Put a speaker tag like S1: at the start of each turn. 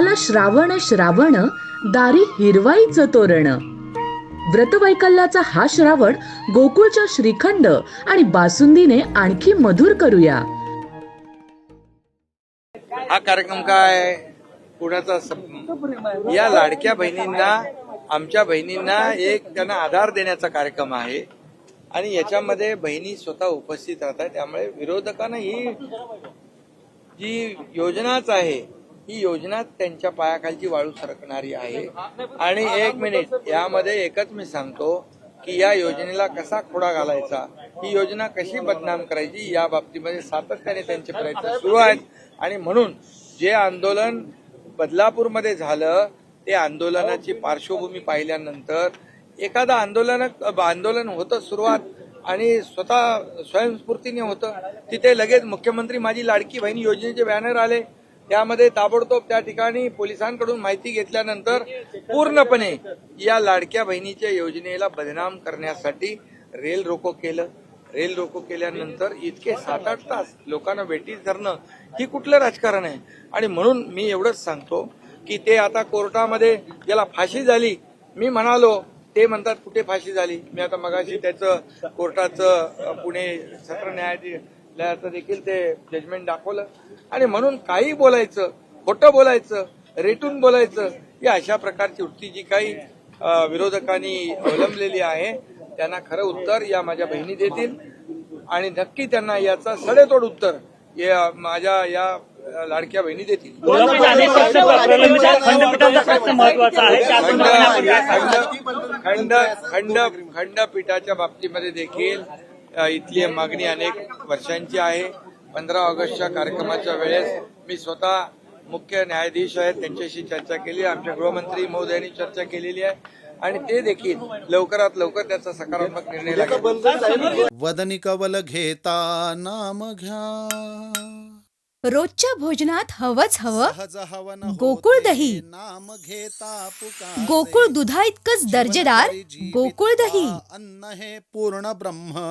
S1: आला श्रावण श्रावण दारी हिरवाईचं तोरण. व्रतवैकल्याचा हा श्रावण गोकुळच्या श्रीखंड आणि बासुंदीने आणखी मधुर करूया.
S2: हा कार्यक्रम काय? पुण्याचा या लाडक्या बहिणींना आमच्या बहिणींना एक त्यांना आधार देण्याचा कार्यक्रम आहे. आणि याच्यामध्ये बहिणी स्वतः उपस्थित राहतात. त्यामुळे विरोधकांना ही जी योजनाच आहे ही योजना त्यांच्या पायाखालची वाळू सरकणारी आहे. आणि एक मिनिट यामध्ये एकच मी सांगतो की या योजनेला कसा खोडा घालायचा? ही योजना कशी बदनाम करायची? या बाबतीमध्ये सातत्याने त्यांचे प्रयत्न सुरू आहेत. आणि म्हणून जे आंदोलन बदलापूरमध्ये झालं ते आंदोलनाची पार्श्वभूमी पाहिल्यानंतर एखादं आंदोलन आंदोलन होतं सुरुवात आणि स्वतः स्वयंस्फूर्तीने होतं. तिथे लगेच मुख्यमंत्री माझी लाडकी बहीण योजनेचे बॅनर आले. त्यामध्ये ताबडतोब त्या ठिकाणी पोलिसांकडून माहिती घेतल्यानंतर पूर्णपणे या लाडक्या बहिणीच्या योजनेला बदनाम करण्यासाठी रेल रोको केलं. रेल रोको केल्यानंतर इतके सात आठ तास लोकांना वेटीस धरणं ही कुठलं राजकारण आहे? आणि म्हणून मी एवढंच सांगतो की ते आता कोर्टामध्ये ज्याला फाशी झाली मी म्हणालो ते म्हणतात कुठे फाशी झाली? मी आता मगाशी त्याचं कोर्टाचं पुणे सत्र न्यायाधीश न्यायालयाचं देखील ते जजमेंट दाखवलं. आणि म्हणून काही बोलायचं खोटं बोलायचं रेटून बोलायचं या अशा प्रकारची वृत्ती जी काही विरोधकांनी अवलंबलेली आहे त्यांना खरं उत्तर या माझ्या बहिणी देतील. आणि नक्की त्यांना याचा सडेतोड उत्तर या माझ्या या लाडक्या बहिणी देतील. खंड खंड खंड खंड खंडपीठाच्या बाबतीमध्ये देखील इथली मागणी अनेक वर्षांची आहे. पंधरा ऑगस्टच्या कार्यक्रमाच्या वेळेस मी स्वतः मुख्य न्यायाधीश आहेत त्यांच्याशी चर्चा केली. आमच्या गृहमंत्री महोदयांनी चर्चा केलेली आहे. आणि ते देखील लवकरात लवकर त्याचा सकारात्मक निर्णय लागेल.
S3: वदनी कवल घेता नाम घ्या.
S4: रोजच्या भोजनात हवंच हवं. गोकुळ दही.
S3: नाम घेता पुकारे.
S4: गोकुळ दुधा इतकंच दर्जेदार गोकुळ दही.
S3: अन्न हे पूर्ण ब्रह्म.